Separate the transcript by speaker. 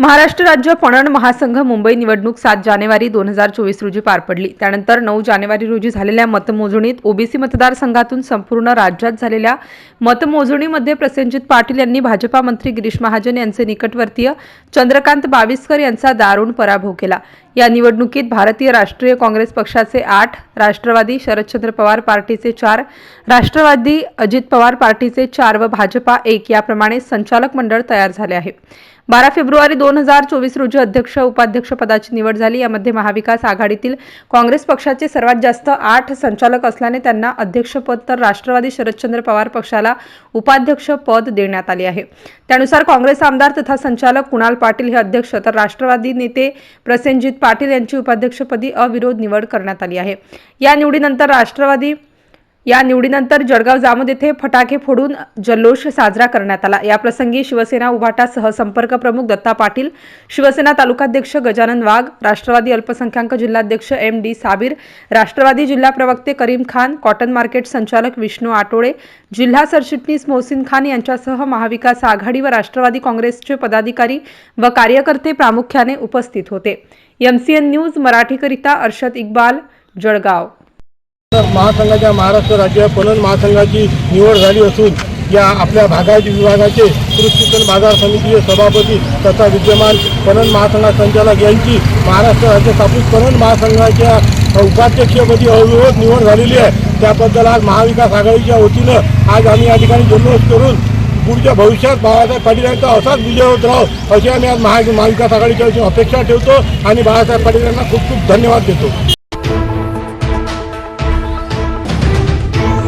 Speaker 1: महाराष्ट्र राज्य पणन महासंघ मुंबई निवडणूक सात जानेवारी दोन हजार चोवीस रोजी पार पडली. त्यानंतर नऊ जानेवारी रोजी झालेल्या मतमोजणीत ओबीसी मतदारसंघातून संपूर्ण राज्यात झालेल्या मतमोजणीमध्ये प्रसेनजित पाटील यांनी भाजपा मंत्री गिरीश महाजन यांचे निकटवर्तीय चंद्रकांत बाविस्कर यांचा दारुण पराभव केला. या निवडणुकीत भारतीय राष्ट्रीय काँग्रेस पक्षाचे आठ राष्ट्रवादी शरदचंद्र पवार पार्टीचे चार राष्ट्रवादी अजित पवार पार्टीचे चार व भाजपा एक याप्रमाणे संचालक मंडळ तयार झाले आहे. बारा फेब्रुवारी दोन हजार चोवीस रोजी अध्यक्ष उपाध्यक्ष पदाची निवड झाली. यामध्ये महाविकास आघाडीतील काँग्रेस पक्षाचे सर्वात जास्त आठ संचालक असल्याने त्यांना अध्यक्षपद तर राष्ट्रवादी शरदचंद्र पवार पक्षाला उपाध्यक्ष पद देण्यात आले आहे. त्यानुसार काँग्रेस आमदार तथा संचालक कुणाल पाटील हे अध्यक्ष तर राष्ट्रवादी नेते प्रसेनजित पाटील यांची उपाध्यक्षपदी अविरोध निवड करण्यात आली आहे. या निवडीनंतर राष्ट्रवादी या निवडीनंतर जळगाव जामोद येथे फटाके फोडून जल्लोष साजरा करण्यात आला. याप्रसंगी शिवसेना उभाटा सहसंपर्क प्रमुख दत्ता पाटील शिवसेना तालुकाध्यक्ष गजानन वाघ राष्ट्रवादी अल्पसंख्याक जिल्हाध्यक्ष एम डी साबीर राष्ट्रवादी जिल्हा प्रवक्ते करीम खान कॉटन मार्केट संचालक विष्णू आटोळे जिल्हा सरचिटणीस मोहसिन खान यांच्यासह महाविकास आघाडी व राष्ट्रवादी काँग्रेसचे पदाधिकारी व कार्यकर्ते प्रामुख्याने उपस्थित होते. एमसीएन न्यूज मराठीकरिता अर्शद इक्बाल जळगाव.
Speaker 2: महासंघाच्या महाराष्ट्र राज्य पणन महासंघाची निवड झाली असून या आपल्या भागाची विभागाचे कृषी बाजार समितीचे सभापती तथा विद्यमान पणन महासंघा संचालक यांची महाराष्ट्र राज्य कापूस पणन महासंघाच्या उपाध्यक्षपदी अविरोध निवड झालेली आहे. त्याबद्दल आज महाविकास आघाडीच्या वतीनं आज आम्ही या ठिकाणी जल्लोष करून पुढच्या भविष्यात बाळासाहेब पाटील यांचा असाच विजय होत राहो अशी आम्ही आज महा महाविकास आघाडीच्या अपेक्षा ठेवतो आणि बाळासाहेब पाटील यांना खूप खूप धन्यवाद देतो.